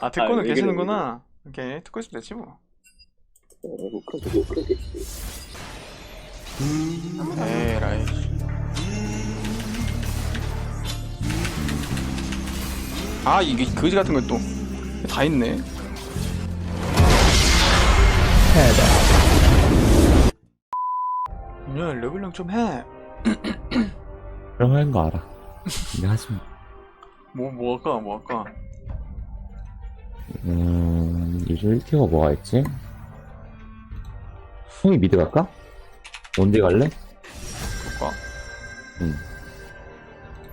아 듣고는 왜 그래, 계시는구나. 오케이 듣고 있으면 되지 뭐. 그러겠지. 에라이. 아 이게 거지 같은 건 또 다 있네. 야 레벨링 좀 해. 그런 거 알아. 근데 하지 마. 뭐 뭐 할까 뭐 할까. 음, 요즘 1티어가 뭐가 있지? 형이 미드 갈까? 언제 갈래? 그럴까? 응.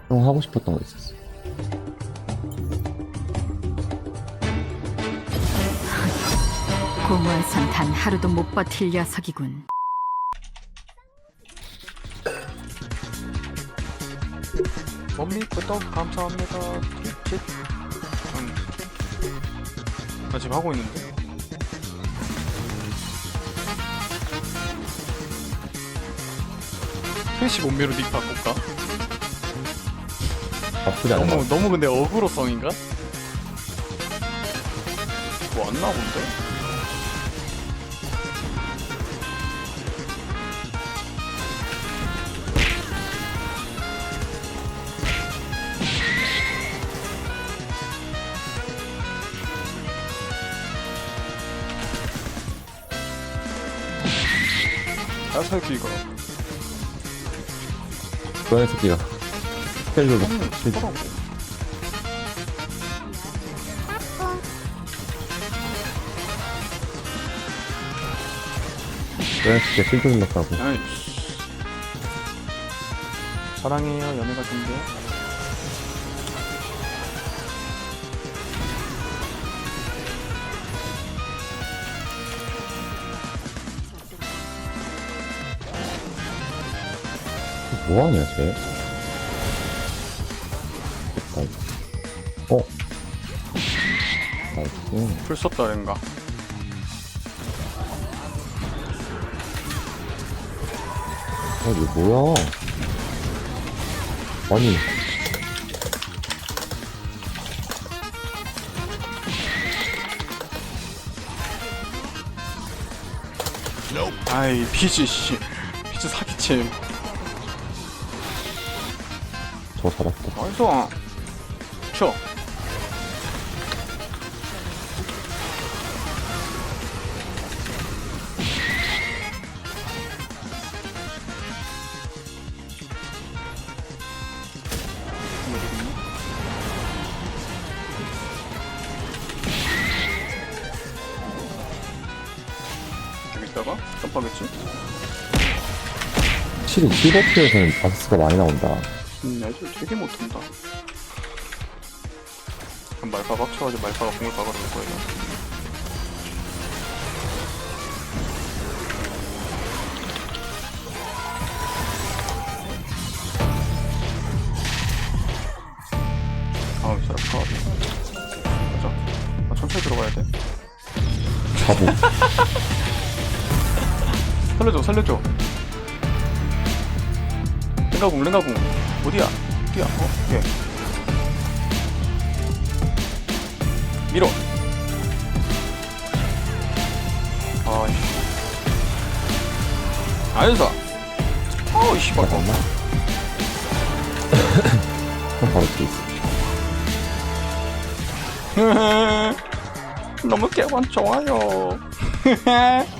형 하고 싶었던 거 있었어. 공원선 단 하루도 못 버틸 녀석이군. 몸미부터 감사합니다. tit. 음. 나 지금 하고 있는데. 트위치 몸매로 닉 바꿀까? 나쁘지 않은 거 너무 너무 근데 어그로성인가? 뭐 왔나 본데? 이거 그런 새끼가. 음, 좋더라고 그런 새끼가 실드 눌렀다고. 아이씨. 사랑해요 연애 같은데 뭐하냐, 쟤? 나이스. 어? 나이스. 풀 썼다는가 어, 이거 뭐야? 아니, 아이 피지 씨 피지 사기침 저 잡았다. 나이스 쳐 여기 있다가 깜빡했지? 확실히 실버티어에서는 바스가 많이 나온다. 음, 애들 되게 못한다. 그럼 말파가 합쳐가지고 말파가 공을 박아놓을 거예요. 아우, 사람 가자. 아, 천천히 들어가야 돼. 바보. 살려줘, 살려줘. 랭가궁, 랭가궁. 어디야? 어디야? 어, 예. 밀어. 아이씨. 아유사. 어이, 씨발. 잠깐만. 형 바로 있어. 너무 개wan 좋아요.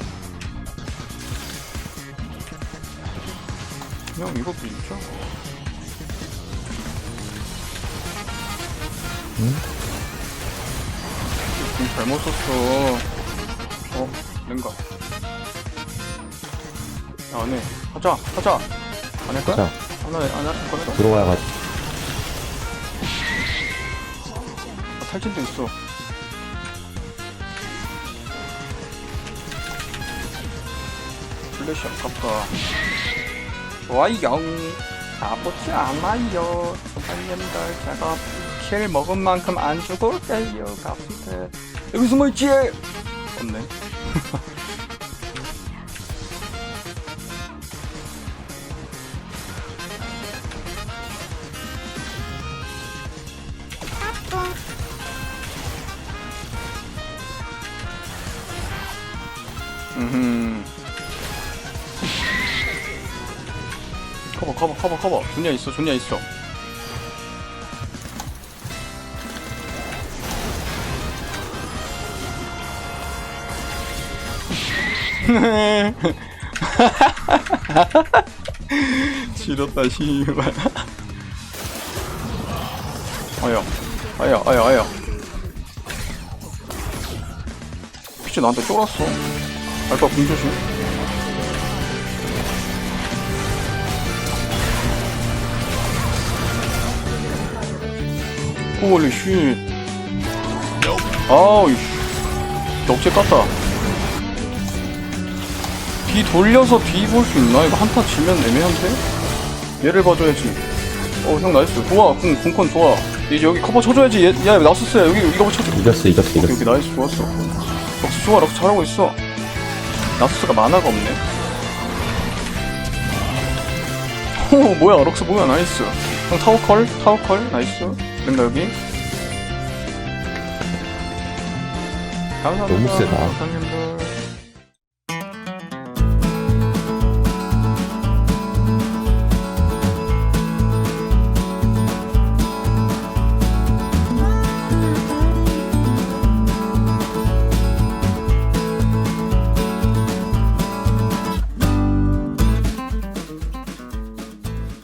형 이것도 있죠? 공 잘못 썼어. 어, 랭가. 야, 안 해. 하자, 하자. 안 할 거야? 자, 안 해, 안 할 거야? 들어와야 가지. 아, 탈진도 있어. 플래시 아깝다. 좋아요. 나쁘지 않아요. 소장님들, 제가 킬 먹은 만큼 안 주고 달려갑니다. 여기 숨어있지? 없네. 커버 커버 커버 커버 존냐 있어 존냐 있어 지렸다 씨발. 아야 아야 아야 아야. 피치 나한테 쫄았어. 알파 공조심. 홀리 쉣. 아우 씨. 역제 깠다 뒤 돌려서 뒤 볼 수 있나? 이거 한타 지면 애매한데? 얘를 봐줘야지. 어 형 나이스. 좋아. 궁, 궁컨 좋아. 이제 여기 커버 쳐줘야지. 얘, 야 나섰어요. 여기 이거 쳐줘. 이겼어 이겼어 이겼어. 오케이. 나이스. 좋았어. 럭스 좋아. 럭스 잘하고 있어. 나스가 만화가 없네. 오 뭐야. 럭스 뭐야. 나이스. 형 타워컬? 타워컬? 나이스. 랭가 여기. 감사합니다. 너무 세다. 사장님들